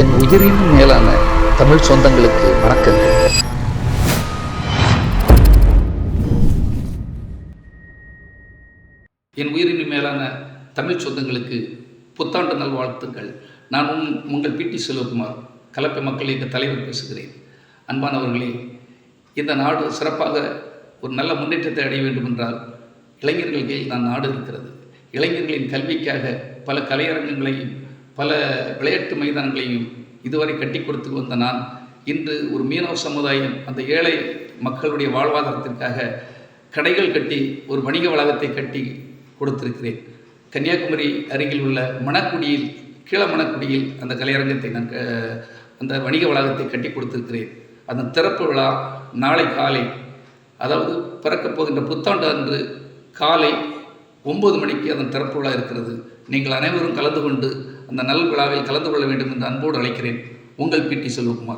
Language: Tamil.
என் உயிரின் மேலான தமிழ் சொந்தங்களுக்கு வணக்கங்கள். என் உயிரின் மேலான தமிழ் சொந்தங்களுக்கு புத்தாண்டு நல்வாழ்த்துக்கள். நான் உங்கள் உங்கள் பிடி செல்வகுமார் கலப்பை மக்கள் இயக்க தலைவர் பேசுகிறேன். அன்பானவர்களே இந்த நாடு சிறப்பாக ஒரு நல்ல முன்னேற்றத்தை அடைய வேண்டும் என்றால் இளைஞர்கள் கையில் தான் நாடு இருக்கிறது. இளைஞர்களின் கல்விக்காக பல கலையரங்கங்களையும் பல விளையாட்டு மைதானங்களையும் இதுவரை கட்டி கொடுத்து வந்த நான் இன்று ஒரு மீனவ சமுதாயம் அந்த ஏழை மக்களுடைய வாழ்வாதாரத்திற்காக கடைகள் கட்டி ஒரு வணிக வளாகத்தை கட்டி கொடுத்திருக்கிறேன். கன்னியாகுமரி அருகில் உள்ள மணக்குடியில் கீழ மணக்குடியில் அந்த கலையரங்கத்தை நான் அந்த வணிக வளாகத்தை கட்டி கொடுத்திருக்கிறேன். அந்த திறப்பு விழா நாளை காலை அதாவது பிறக்கப் போகின்ற புத்தாண்டு அன்று காலை ஒன்பது மணிக்கு அதன் திறப்பு விழா இருக்கிறது. நீங்கள் அனைவரும் கலந்து கொண்டு அந்த நல் விழாவில் கலந்து கொள்ள வேண்டும் என்று அன்போடு அழைக்கிறேன். உங்கள் பிடி செல்வகுமார்.